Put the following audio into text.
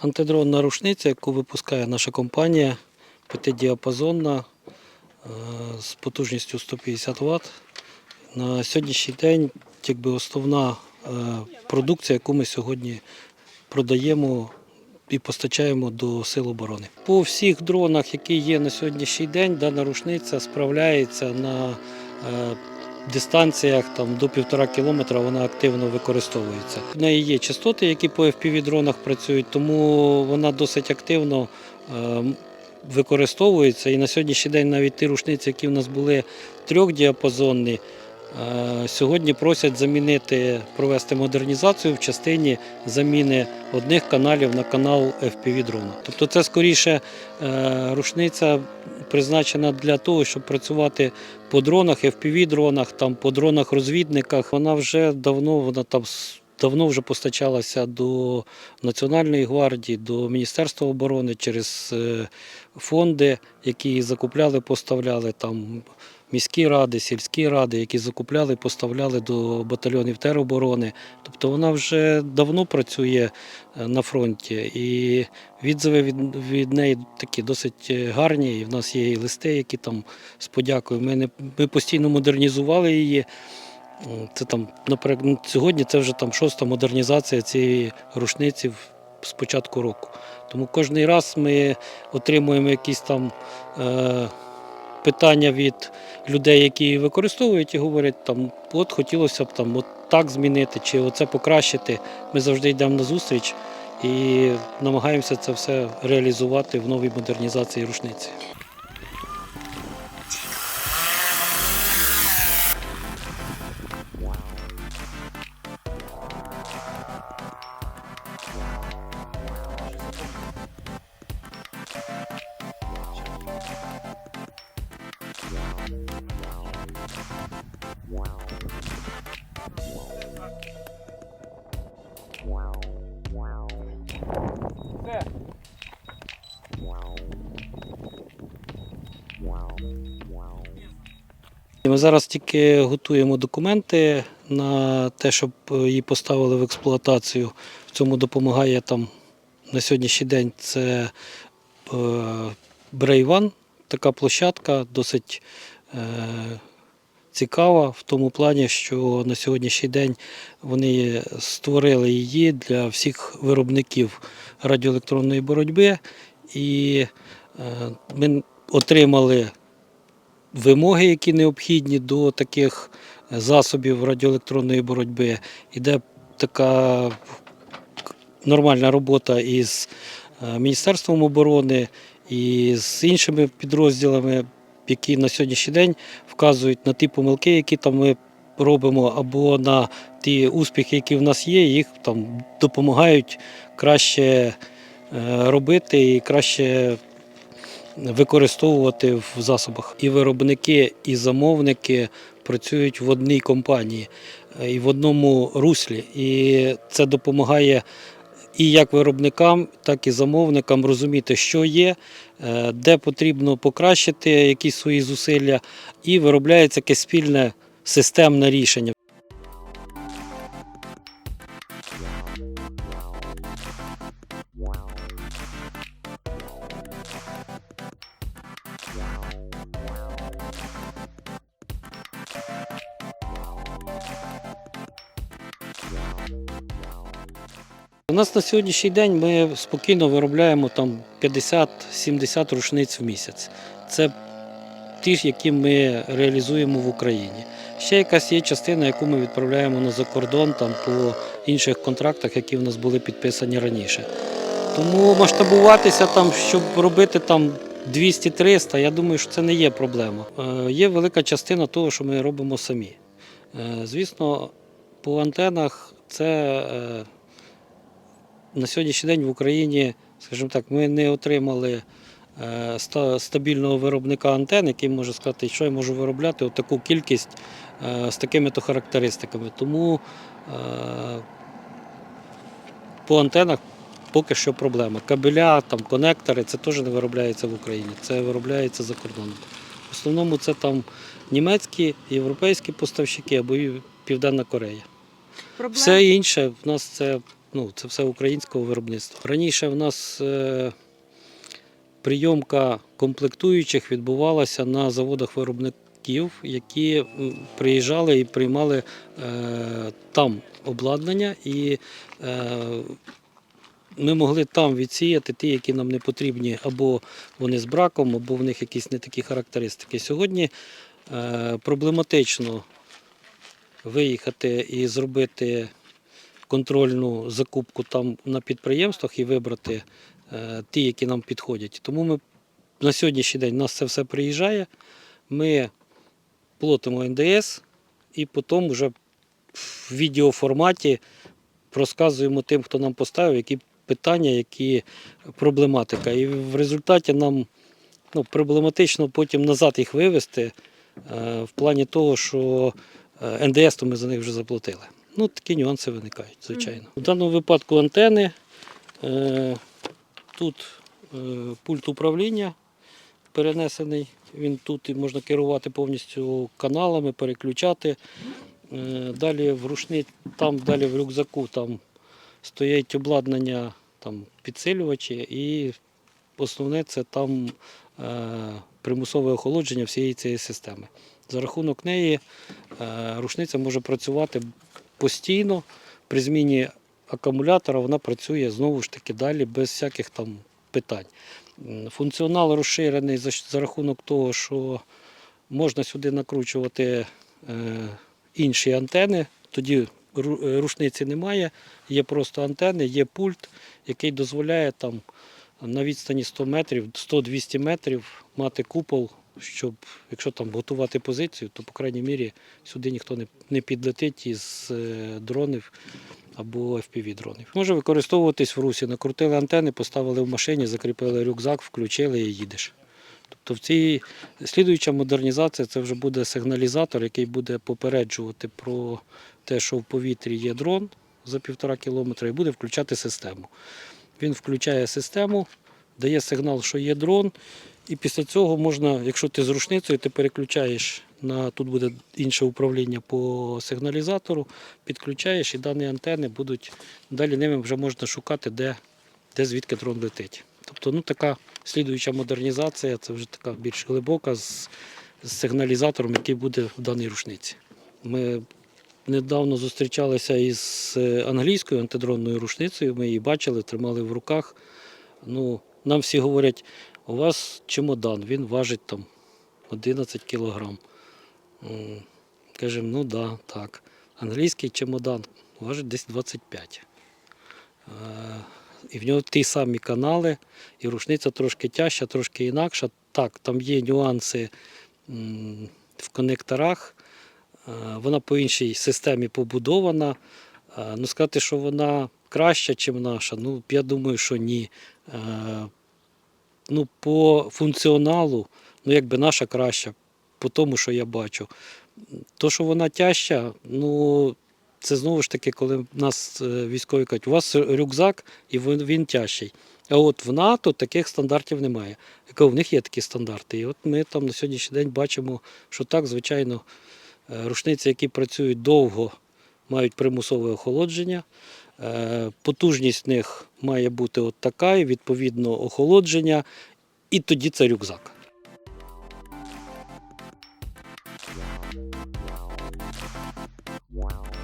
Антидронна рушниця, яку випускає наша компанія, п'ятидіапазонна е, з потужністю 150 Вт. На сьогоднішній день якби основна е, продукція, яку ми сьогодні продаємо і постачаємо до Сил оборони. По всіх дронах, які є на сьогоднішній день, дана рушниця справляється на е, дистанціях там, до півтора кілометра вона активно використовується. В неї є частоти, які по FPV-дронах працюють, тому вона досить активно е, використовується. І на сьогоднішній день навіть ті рушниці, які в нас були трьохдіапазонні, е, сьогодні просять замінити, провести модернізацію в частині заміни одних каналів на канал FPV-дрона. Тобто це скоріше е, рушниця призначена для того, щоб працювати по дронах, FPV-дронах, там по дронах-розвідниках. Вона вже давно вона там давно вже постачалася до Національної гвардії, до Міністерства оборони через е, фонди, які закупляли, поставляли там. Міські ради, сільські ради, які закупляли, поставляли до батальйонів тероборони. Тобто вона вже давно працює е, на фронті, і відзиви від, від неї такі досить е, гарні. І в нас є і листи, які там з подякою. Ми, не, ми постійно модернізували її. М, Це там, наприклад, ну, сьогодні це вже там шоста модернізація цієї рушниці з початку року. Тому кожен раз ми отримуємо якісь там е, питання від людей, які її використовують, і говорять, там, от хотілося б там, от так змінити, чи оце покращити. Ми завжди йдемо на зустріч і намагаємося це все реалізувати в новій модернізації рушниці. Ми зараз тільки готуємо документи на те, щоб її поставили в експлуатацію. В цьому допомагає там на сьогоднішній день це е, Брейван, така площадка, досить е, цікава в тому плані, що на сьогоднішній день вони створили її для всіх виробників радіоелектронної боротьби, і е, ми отримали вимоги, які необхідні до таких засобів радіоелектронної боротьби. Іде така нормальна робота із е, Міністерством оборони і з іншими підрозділами, які на сьогоднішній день вказують на ті помилки, які там ми робимо, або на ті успіхи, які в нас є, їх там допомагають краще е, робити і краще використовувати в засобах. І виробники, і замовники працюють в одній компанії е, і в одному руслі. І це допомагає і як виробникам, так і замовникам розуміти, що є, е, де потрібно покращити якісь свої зусилля, і виробляється якесь спільне системне рішення. У нас на сьогоднішній день ми спокійно виробляємо там 50-70 рушниць в місяць. Це ті, які ми реалізуємо в Україні. Ще якась є частина, яку ми відправляємо на закордон там, по інших контрактах, які в нас були підписані раніше. Тому масштабуватися, там, щоб робити там 200-300, я думаю, що це не є проблема. Е, Є велика частина того, що ми робимо самі. Е, Звісно, по антенах це е, на сьогоднішній день в Україні, скажімо так, ми не отримали е, стабільного виробника антен, який може сказати, що я можу виробляти от таку кількість е, з такими-то характеристиками. Тому е, по антенах поки що проблема. Кабеля, там, конектори це теж не виробляється в Україні, це виробляється за кордоном. В основному це там німецькі, європейські поставщики або Південна Корея. Проблем, Все інше в нас це ну, це все українського виробництва. Раніше в нас е, прийомка комплектуючих відбувалася на заводах виробників, які приїжджали і приймали е, там обладнання, і е, ми могли там відсіяти ті, які нам не потрібні, або вони з браком, або в них якісь не такі характеристики. Сьогодні проблематично виїхати і зробити контрольну закупку там на підприємствах і вибрати е, ті, які нам підходять. Тому ми на сьогоднішній день у нас це все приїжджає. Ми платимо НДС і потім вже в відеоформаті розказуємо тим, хто нам поставив, які питання, які проблематика. І в результаті нам ну, проблематично потім назад їх вивести е, в плані того, що е, НДС то ми за них вже заплатили. Ну, такі нюанси виникають, звичайно. В даному випадку антени. Е, тут е, пульт управління перенесений. Він тут і можна керувати повністю каналами, переключати. Е, Далі в рушни, там далі в рюкзаку там стоять обладнання, там підсилювачі, і основне це там примусове охолодження всієї цієї системи. За рахунок неї рушниця може працювати постійно. При зміні акумулятора вона працює знову ж таки далі без всяких там питань. Функціонал розширений за, за рахунок того, що можна сюди накручувати е, інші антени, тоді рушниці немає, є просто антени, є пульт, який дозволяє там на відстані 100 метрів, 100-200 метрів мати купол, щоб, якщо там готувати позицію, то, по крайній мірі, сюди ніхто не, не підлетить із е, дронів або FPV-дронів. Може використовуватись в русі. Накрутили антени, поставили в машині, закріпили рюкзак, включили і їдеш. Тобто в цій слідуюча модернізація це вже буде сигналізатор, який буде попереджувати про те, що в повітрі є дрон за півтора кілометра, і буде включати систему. Він включає систему, дає сигнал, що є дрон, і після цього можна, якщо ти з рушницею, ти переключаєш на тут буде інше управління по сигналізатору, підключаєш і дані антени будуть далі ними вже можна шукати, де, де звідки дрон летить. Тобто, ну така слідуюча модернізація, це вже така більш глибока з, з сигналізатором, який буде в даній рушниці. Ми недавно зустрічалися із е, англійською антидронною рушницею. Ми її бачили, тримали в руках. Ну, нам всі говорять, у вас чемодан, він важить там 11 кілограм. Кажемо, ну да, так. Англійський чемодан важить десь 25. Е, І в нього ті самі канали, і рушниця трошки тяжча, трошки інакша. Так, там є нюанси в конекторах. Е, Вона по іншій системі побудована. Е, Ну, сказати, що вона краща, ніж наша, ну, я думаю, що ні. Ну, по функціоналу, ну, якби наша краща, по тому, що я бачу. То, що вона тяжча, ну, це знову ж таки, коли нас е, військові кажуть, у вас рюкзак і він, він тяжчий. А от в НАТО таких стандартів немає. Кажу, них є такі стандарти. І от ми там на сьогоднішній день бачимо, що так, звичайно, е, рушниці, які працюють довго, мають примусове охолодження. Е, потужність них має бути от така, і відповідно охолодження, і тоді це рюкзак. Wow.